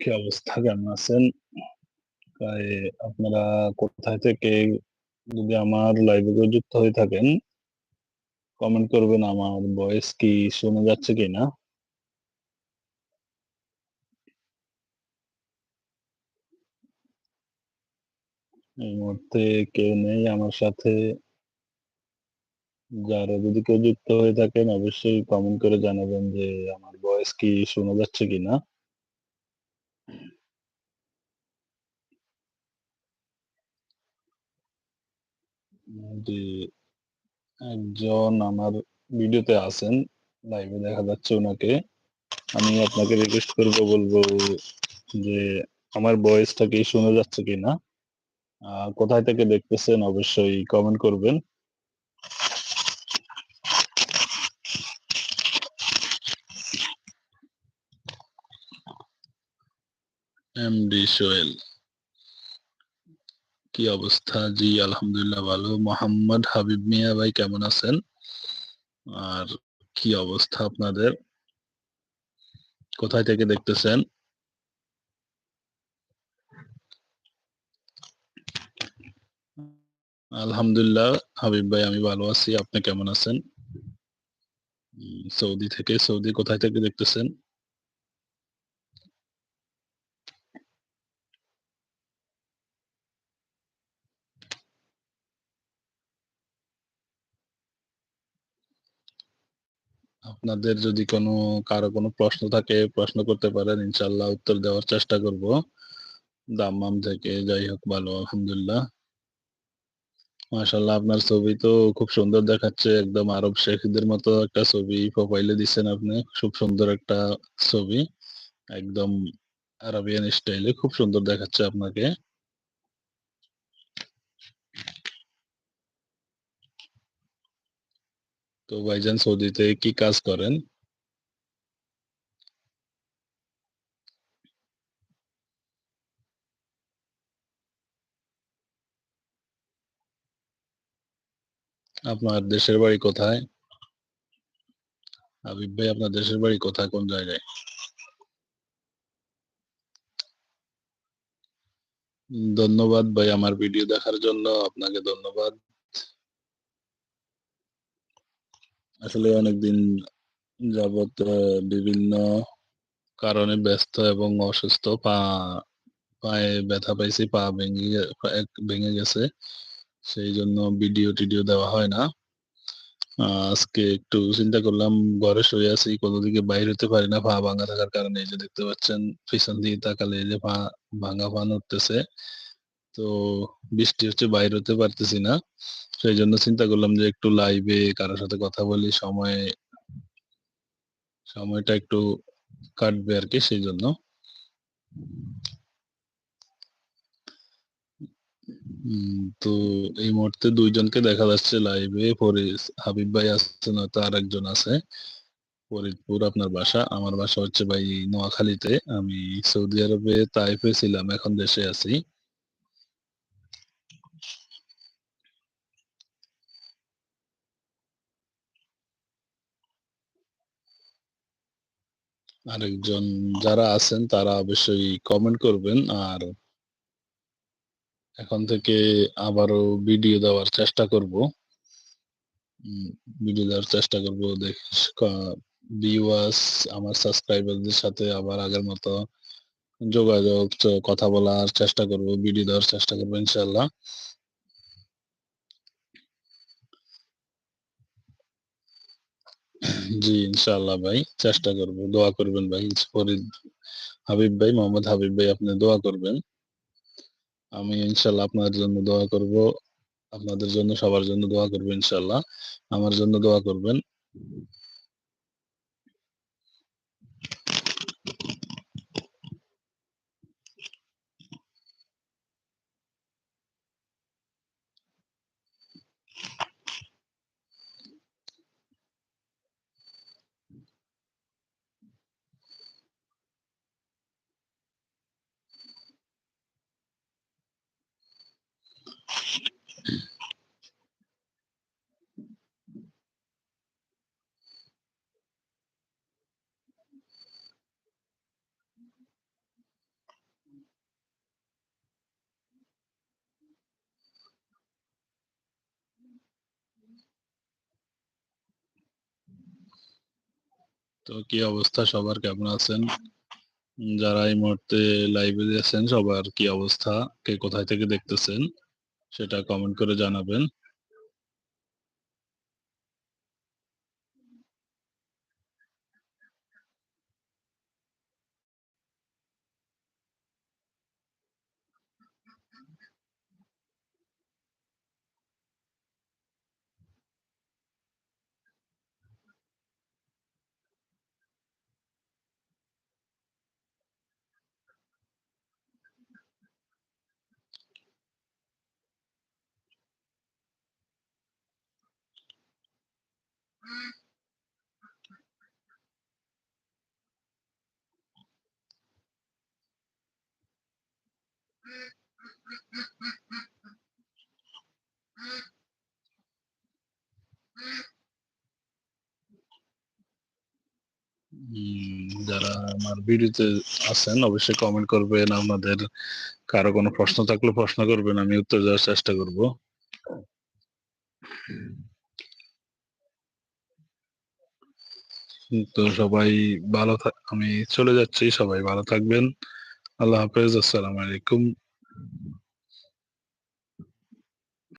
কি অবস্থা? কেমন আছেন? আপনারা কোথায় থেকে যদি আমার লাইভে কেউ যুক্ত হয়ে থাকেন কমেন্ট করবেন আমার ভয়েস কি শোনা যাচ্ছে কিনা? এই মুহূর্তে কেউ নেই আমার সাথে। যারা যদি কেউ যুক্ত হয়ে থাকেন, অবশ্যই কমেন্ট করে জানাবেন যে আমার ভয়েস কি শোনা যাচ্ছে কিনা? একজন আমার ভিডিওতে আছেন। লাইভে দেখা যাচ্ছে উনাকে। আমি আপনাকে রিকোয়েস্ট করব, বলব যে আমার ভয়েসটা কি শোনা যাচ্ছে কিনা? কোথায় থেকে দেখতেছেন অবশ্যই কমেন্ট করবেন। M D Sohel. কি অবস্থা? জি, আলহামদুলিল্লাহ ভালো। মোহাম্মদ হাবিব মিয়া ভাই, কেমন আছেন? আর কি অবস্থা আপনাদের? কোথায় থেকে দেখতেছেন? আলহামদুলিল্লাহ, হাবিব ভাই, আমি ভালো আছি। আপনি কেমন আছেন? সৌদি থেকে। সৌদি কোথায় থেকে দেখতেছেন? আপনাদের যদি কোনো, কারও কোনো প্রশ্ন থাকে, প্রশ্ন করতে পারেন। ইনশাল্লাহ উত্তর দেওয়ার চেষ্টা করব। দাম্মাম থেকে, যাই হোক, ভালো, আলহামদুলিল্লাহ। মাশাআল্লাহ, আপনার ছবি তো খুব সুন্দর দেখাচ্ছে। একদম আরব শেখদের মতো একটা ছবি প্রোফাইলে দিচ্ছেন আপনি। খুব সুন্দর একটা ছবি। একদম আরবিয়ান স্টাইলে খুব সুন্দর দেখাচ্ছে আপনাকে। তো ভাইজান সৌদিতে কি কাজ করেন? আপনার দেশের বাড়ি কোথায়? হাবিব ভাই, আপনার দেশের বাড়ি কোথায়? কোন জায়গায়? ধন্যবাদ ভাই আমার ভিডিও দেখার জন্য আপনাকে ধন্যবাদ। আসলে অনেকদিন যাবৎ বিভিন্ন কারণে ব্যস্ত এবং অসুস্থ। পা, পায়ে ব্যথা পাইছি। পা ভেঙে ভেঙে গেছে। সেই জন্য ভিডিও-টিডিও দেওয়া হয় না। আজকে একটু চিন্তা করলাম, ঘরে শুয়ে আছি। কোন দিকে বাইর হইতে পারি না। পা ভাঙা থাকার কারণে এই যে দেখতে পাচ্ছেন, পিছন দিকে তাকালে এই যে পা ভাঙা, পা নড়তেছে। তো বৃষ্টি হচ্ছে, বাইর হতে পারতেছি না। সেই জন্য চিন্তা করলাম যে একটু লাইভে কারও সাথে কথা বলি, সময়, সময়টা একটু কাটবে আরকি সেইজন্য। উম, তো এই মুহূর্তে দুইজনকে দেখা যাচ্ছে লাইভে ফরিস হাবিব ভাই আছেন হয়তো আরেকজন আছে। ফরিদপুর, আপনার বাসা। আমার বাসা হচ্ছে ভাই নোয়াখালীতে। আমি সৌদি আরবে, তাইফে ছিলাম। এখন দেশে আছি। আরেকজন যারা আছেন, তারা অবশ্যই কমেন্ট করবেন। আর এখন থেকে আবারও ভিডিও দেওয়ার চেষ্টা করব। ভিডিও দেওয়ার চেষ্টা করব দেখ ভিউয়ার্স আমার সাবস্ক্রাইবারদের সাথে আবার আগের মতো যোগাযোগ কথা বলার চেষ্টা করব। ভিডিও দেওয়ার চেষ্টা করব, ইনশাআল্লাহ। জি ইনশাল্লাহ ভাই চেষ্টা করব। দোয়া করবেন ভাই। ফরিদ হাবিব ভাই, মোহাম্মদ হাবিব ভাই আপনি দোয়া করবেন। আমি ইনশাল্লাহ আপনার জন্য দোয়া করব। আপনাদের জন্য সবার জন্য দোয়া করব ইনশাল্লাহ আমার জন্য দোয়া করবেন। তো কি অবস্থা? সবার কেমন আছেন? যারা এই মুহূর্তে লাইভে আছেন, সবার কি অবস্থা? কে কোথায় থেকে দেখতেছেন? সেটা কমেন্ট করে জানাবেন। যারা আমার ভিডিওতে আছেন, অবশ্যই কমেন্ট করবেন। আপনাদের কারও কোনো প্রশ্ন থাকলে প্রশ্ন করবেন, আমি উত্তর দেওয়ার চেষ্টা করব। তো সবাই ভালো আমি চলে যাচ্ছি, সবাই ভালো থাকবেন। আল্লাহ হাফেজ, আসসালামু আলাইকুম।